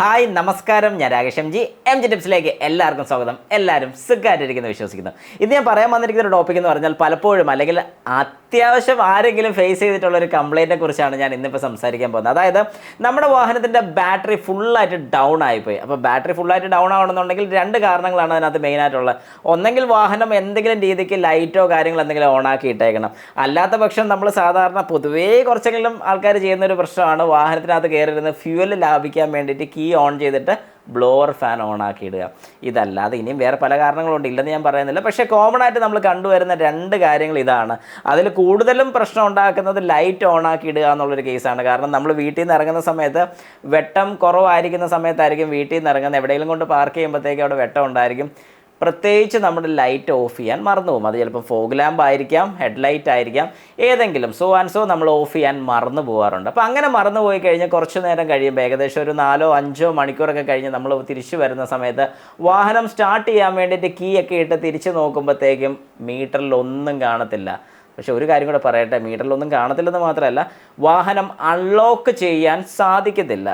Hi നമസ്കാരം. ഞാൻ Rakesh M G. M G ടിപ്സിലേക്ക് എല്ലാവർക്കും സ്വാഗതം. എല്ലാവരും സുഖമായിട്ടിരിക്കുന്നു വിശ്വസിക്കുന്നു. ഇന്ന് ഞാൻ പറയാൻ വന്നിരിക്കുന്ന ഒരു ടോപ്പിക് എന്ന് പറഞ്ഞാൽ പലപ്പോഴും അല്ലെങ്കിൽ അത്യാവശ്യം ആരെങ്കിലും ഫേസ് ചെയ്തിട്ടുള്ള ഒരു കംപ്ലൈന്റിനെ കുറിച്ചാണ് ഞാൻ ഇന്നിപ്പോൾ സംസാരിക്കാൻ പോകുന്നത്. അതായത് നമ്മുടെ വാഹനത്തിന്റെ ബാറ്ററി ഫുള്ളായിട്ട് ഡൗൺ ആയിപ്പോയി. അപ്പോൾ ബാറ്ററി ഫുള്ളായിട്ട് ഡൗൺ ആവണമെന്നുണ്ടെങ്കിൽ രണ്ട് കാരണങ്ങളാണ് അതിനകത്ത് മെയിനായിട്ടുള്ളത് ഒന്നെങ്കിൽ വാഹനം എന്തെങ്കിലും രീതിക്ക് ലൈറ്റോ കാര്യങ്ങളോ എന്തെങ്കിലും ഓണാക്കി ഇട്ടേക്കണം. അല്ലാത്ത പക്ഷം നമ്മൾ സാധാരണ പൊതുവേ കുറച്ചെങ്കിലും ആൾക്കാർ ചെയ്യുന്ന ഒരു പ്രശ്നമാണ് വാഹനത്തിനകത്ത് കയറിയിരുന്ന് ഫ്യൂവൽ ലാഭിക്കാൻ വേണ്ടിയിട്ട് കീ ഓൺ ചെയ്തിട്ട് ബ്ലോവർ ഫാൻ ഓൺ ആക്കി ഇടുക. ഇതല്ലാതെ ഇനിയും വേറെ പല കാരണങ്ങളുണ്ട്. ഇല്ലെന്ന് ഞാൻ പറയുന്നില്ല. പക്ഷേ കോമൺ ആയിട്ട് നമ്മൾ കണ്ടുവരുന്ന രണ്ട് കാര്യങ്ങൾ ഇതാണ്. അതിൽ കൂടുതലും പ്രശ്നം ഉണ്ടാക്കുന്നത് ലൈറ്റ് ഓൺ ആക്കി ഇടുക എന്നുള്ളൊരു കേസാണ് കാരണം നമ്മൾ വീട്ടിൽ നിന്ന് ഇറങ്ങുന്ന സമയത്ത് വെട്ടം കുറവായിരിക്കുന്ന സമയത്തായിരിക്കും വീട്ടിൽ നിന്ന് ഇറങ്ങുന്നത്. എവിടെയെങ്കിലും കൊണ്ട് പാർക്ക് ചെയ്യുമ്പോഴത്തേക്ക് അവിടെ വെട്ടം ഉണ്ടായിരിക്കും. പ്രത്യേകിച്ച് നമ്മുടെ ലൈറ്റ് ഓഫ് ചെയ്യാൻ മറന്നുപോകും. അത് ചിലപ്പോൾ ഫോഗ് ലാമ്പ് ആയിരിക്കാം ഹെഡ് ലൈറ്റ് ആയിരിക്കാം ഏതെങ്കിലും. സോ ആൻഡ് സോ നമ്മൾ ഓഫ് ചെയ്യാൻ മറന്നു പോകാറുണ്ട്. അപ്പോൾ അങ്ങനെ മറന്നു പോയി കഴിഞ്ഞാൽ കുറച്ച് നേരം കഴിയുമ്പോൾ ഏകദേശം ഒരു നാലോ അഞ്ചോ മണിക്കൂറൊക്കെ കഴിഞ്ഞ് നമ്മൾ തിരിച്ചു വരുന്ന സമയത്ത് വാഹനം സ്റ്റാർട്ട് ചെയ്യാൻ വേണ്ടിയിട്ട് കീ ഒക്കെ ഇട്ട് തിരിച്ച് നോക്കുമ്പോഴത്തേക്കും മീറ്ററിൽ ഒന്നും കാണത്തില്ല. പക്ഷേ ഒരു കാര്യം കൂടെ പറയട്ടെ മീറ്ററിലൊന്നും കാണത്തില്ലെന്ന് മാത്രമല്ല വാഹനം അൺലോക്ക് ചെയ്യാൻ സാധിക്കത്തില്ല.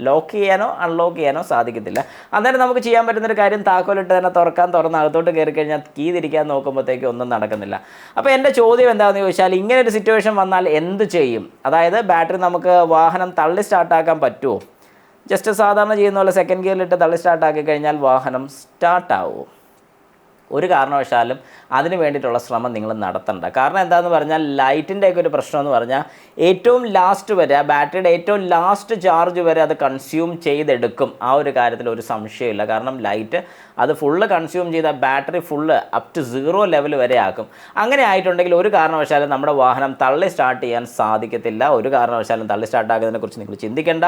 ലോക്ക് ചെയ്യാനോ അൺലോക്ക് ചെയ്യാനോ സാധിക്കത്തില്ല. അന്നേരം നമുക്ക് ചെയ്യാൻ പറ്റുന്നൊരു കാര്യം താക്കോലിട്ട് തന്നെ തുറക്കാൻ തുറന്ന് അകത്തോട്ട് കയറി കഴിഞ്ഞാൽ കീ തിരിക്കാൻ നോക്കുമ്പോഴത്തേക്ക് ഒന്നും നടക്കുന്നില്ല. അപ്പോൾ എന്റെ ചോദ്യം എന്താണെന്ന് ചോദിച്ചാൽ ഇങ്ങനെ ഒരു സിറ്റുവേഷൻ വന്നാൽ എന്ത് ചെയ്യും? അതായത് ബാറ്ററി നമുക്ക് വാഹനം തള്ളി സ്റ്റാർട്ടാക്കാൻ പറ്റുമോ ജസ്റ്റ് സാധാരണ ചെയ്യുന്ന പോലെ സെക്കൻഡ് ഗിയറിലിട്ട് തള്ളി സ്റ്റാർട്ടാക്കി കഴിഞ്ഞാൽ വാഹനം സ്റ്റാർട്ടാവുമോ ഒരു കാരണവശാലും അതിന് വേണ്ടിയിട്ടുള്ള ശ്രമം നിങ്ങൾ നടത്തണ്ട. കാരണം എന്താണെന്ന് പറഞ്ഞാൽ ലൈറ്റിന്റെയൊക്കെ ഒരു പ്രശ്നം എന്ന് പറഞ്ഞാൽ ഏറ്റവും ലാസ്റ്റ് വരെ ആ ബാറ്ററിയുടെ ഏറ്റവും ലാസ്റ്റ് ചാർജ് വരെ അത് കൺസ്യൂം ചെയ്തെടുക്കും. ആ ഒരു കാര്യത്തിൽ ഒരു സംശയമില്ല കാരണം ലൈറ്റ് അത് ഫുള്ള് കൺസ്യൂം ചെയ്ത battery full up to zero level വരെ ആക്കും. അങ്ങനെ ആയിട്ടുണ്ടെങ്കിൽ ഒരു കാരണവശാലും നമ്മുടെ വാഹനം തള്ളി സ്റ്റാർട്ട് ചെയ്യാൻ സാധിക്കത്തില്ല. ഒരു കാരണവശാലും തള്ളി സ്റ്റാർട്ട് ആകുന്നതിനെക്കുറിച്ച് നിങ്ങൾ ചിന്തിക്കേണ്ട.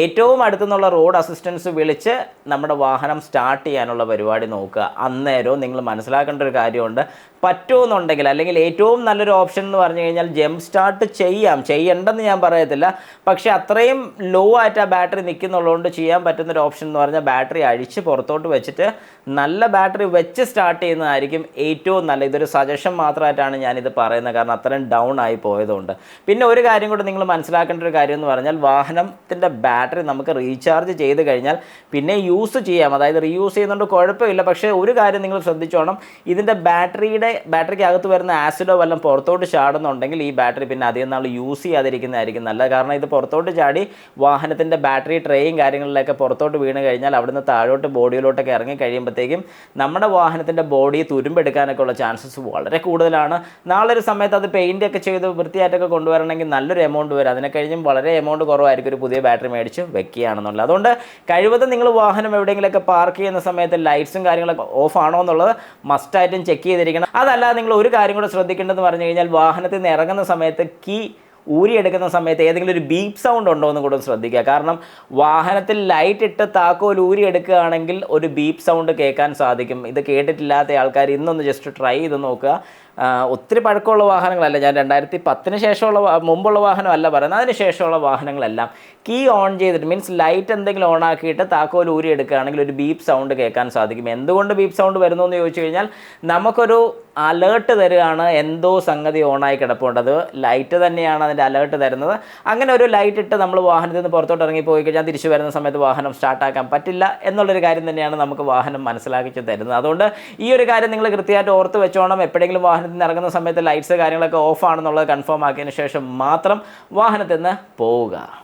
ഏറ്റവും അടുത്തുനിന്നുള്ള റോഡ് അസിസ്റ്റൻസ് വിളിച്ച് നമ്മുടെ വാഹനം സ്റ്റാർട്ട് ചെയ്യാനുള്ള പരിപാടി നോക്കുക. അന്നേരവും നിങ്ങൾ മനസ്സിലാക്കേണ്ട ഒരു കാര്യമുണ്ട്. പറ്റുമെന്നുണ്ടെങ്കിൽ അല്ലെങ്കിൽ ഏറ്റവും നല്ലൊരു ഓപ്ഷൻ എന്ന് പറഞ്ഞു കഴിഞ്ഞാൽ ജംപ് സ്റ്റാർട്ട് ചെയ്യാം. ചെയ്യണ്ടെന്ന് ഞാൻ പറയത്തില്ല. പക്ഷേ അത്രയും ലോ ആയിട്ട് ആ ബാറ്ററി നിൽക്കുന്നുള്ളതുകൊണ്ട് ചെയ്യാൻ പറ്റുന്ന ഒരു ഓപ്ഷൻ എന്ന് പറഞ്ഞാൽ ബാറ്ററി അഴിച്ച് പുറത്തോട്ട് വെച്ചിട്ട് നല്ല ബാറ്ററി വെച്ച് സ്റ്റാർട്ട് ചെയ്യുന്നതായിരിക്കും ഏറ്റവും നല്ല ഇതൊരു സജഷൻ മാത്രമായിട്ടാണ് ഞാനിത് പറയുന്നത്. കാരണം അത്രയും ഡൗൺ ആയി പോയതുകൊണ്ട്. പിന്നെ ഒരു കാര്യം കൂടെ നിങ്ങൾ മനസ്സിലാക്കേണ്ട ഒരു കാര്യം എന്ന് പറഞ്ഞാൽ വാഹനത്തിന്റെ ബാറ്ററി നമുക്ക് റീചാർജ് ചെയ്ത് കഴിഞ്ഞാൽ പിന്നെ യൂസ് ചെയ്യാം. അതായത് റീയൂസ് ചെയ്യുന്നതുകൊണ്ട് കുഴപ്പമില്ല. പക്ഷേ ഒരു കാര്യം നിങ്ങൾ ശ്രദ്ധിച്ചോണം. ഇതിന്റെ ബാറ്ററിയുടെ ബാറ്ററിക്ക് അകത്ത് വരുന്ന ആസിഡോ വല്ലതും പുറത്തോട്ട് ചാടുന്നുണ്ടെങ്കിൽ ഈ ബാറ്ററി പിന്നെ അധികം നാൾ യൂസ് ചെയ്യാതിരിക്കുന്നതായിരിക്കും നല്ലത്. കാരണം ഇത് പുറത്തോട്ട് ചാടി വാഹനത്തിന്റെ ബാറ്ററി ട്രേയും കാര്യങ്ങളിലൊക്കെ പുറത്തോട്ട് വീണ് കഴിഞ്ഞാൽ അവിടുന്ന് താഴോട്ട് ബോഡിയിലോട്ടൊക്കെ ഇറങ്ങി കഴിയുമ്പോഴത്തേക്കും നമ്മുടെ വാഹനത്തിന്റെ ബോഡി തുരുമ്പെടുക്കാനൊക്കെ ഉള്ള ചാൻസസ് വളരെ കൂടുതലാണ്. നാളെ ഒരു സമയത്ത് അത് പെയിന്റ് ഒക്കെ ചെയ്ത് വൃത്തിയായിട്ടൊക്കെ കൊണ്ടുവരണമെങ്കിൽ നല്ലൊരു എമൗണ്ട് വരും. അതിനെ കഴിഞ്ഞും വളരെ എമൗണ്ട് കുറവായിരിക്കും ഒരു പുതിയ ബാറ്ററി മേടിച്ച് വെക്കുകയാണെന്നുള്ളത്. അതുകൊണ്ട് കഴിവതും നിങ്ങൾ വാഹനം എവിടെയെങ്കിലുമൊക്കെ പാർക്ക് ചെയ്യുന്ന സമയത്ത് ലൈറ്റ്സും കാര്യങ്ങളൊക്കെ ഓഫ് ആണോ എന്നുള്ളത് മസ്റ്റായിട്ടും ചെക്ക് ചെയ്തിരിക്കണം. അതല്ലാതെ നിങ്ങൾ ഒരു കാര്യം കൂടെ ശ്രദ്ധിക്കേണ്ടതെന്ന് പറഞ്ഞു കഴിഞ്ഞാൽ വാഹനത്തിൽ നിന്ന് ഇറങ്ങുന്ന സമയത്ത് കീ ഊരിയെടുക്കുന്ന സമയത്ത് ഏതെങ്കിലും ഒരു ബീപ്പ് സൗണ്ട് ഉണ്ടോ എന്ന് കൂടെ ശ്രദ്ധിക്കുക. കാരണം വാഹനത്തിൽ ലൈറ്റ് ഇട്ട് താക്കോൽ ഊരിയെടുക്കുകയാണെങ്കിൽ ഒരു ബീപ്പ് സൗണ്ട് കേൾക്കാൻ സാധിക്കും. ഇത് കേട്ടിട്ടില്ലാത്ത ആൾക്കാർ ഇന്നൊന്ന് ജസ്റ്റ് ട്രൈ ചെയ്ത് നോക്കുക. ഒത്തിരി പഴക്കമുള്ള വാഹനങ്ങളല്ല. ഞാൻ രണ്ടായിരത്തി പത്തിന് ശേഷമുള്ള മുമ്പുള്ള വാഹനമല്ല പറയുന്നത്. അതിന് ശേഷമുള്ള വാഹനങ്ങളെല്ലാം കീ ഓൺ ചെയ്തിട്ട് മീൻസ് ലൈറ്റ് എന്തെങ്കിലും ഓൺ ആക്കിയിട്ട് താക്കോൽ ഊരി എടുക്കുകയാണെങ്കിൽ ഒരു ബീപ്പ് സൗണ്ട് കേൾക്കാൻ സാധിക്കും. എന്തുകൊണ്ട് ബീപ്പ് സൗണ്ട് വരുന്നു എന്ന് ചോദിച്ചു കഴിഞ്ഞാൽ നമുക്കൊരു അലേർട്ട് തരുകയാണ് എന്തോ സംഗതി ഓണായി കിടപ്പുണ്ട്. അത് ലൈറ്റ് തന്നെയാണ് അതിന്റെ അലേർട്ട് തരുന്നത്. അങ്ങനെ ഒരു ലൈറ്റ് ഇട്ട് നമ്മൾ വാഹനത്തിൽ നിന്ന് പുറത്തോട്ട് ഇറങ്ങി പോയി കഴിഞ്ഞാൽ തിരിച്ചു വരുന്ന സമയത്ത് വാഹനം സ്റ്റാർട്ടാക്കാൻ പറ്റില്ല എന്നുള്ളൊരു കാര്യം തന്നെയാണ് നമുക്ക് വാഹനം മനസ്സിലാക്കി തരുന്നത്. അതുകൊണ്ട് ഈ ഒരു കാര്യം നിങ്ങൾ കൃത്യമായിട്ട് ഓർത്ത് വെച്ചോണം. എപ്പോഴെങ്കിലും വാഹനത്തിൽ നിന്ന് ഇറങ്ങുന്ന സമയത്ത് ലൈറ്റ്സ് കാര്യങ്ങളൊക്കെ ഓഫ് ആണെന്നുള്ളത് കൺഫേം ആക്കിയതിന് ശേഷം മാത്രം വാഹനത്തിൽ നിന്ന് പോവുക.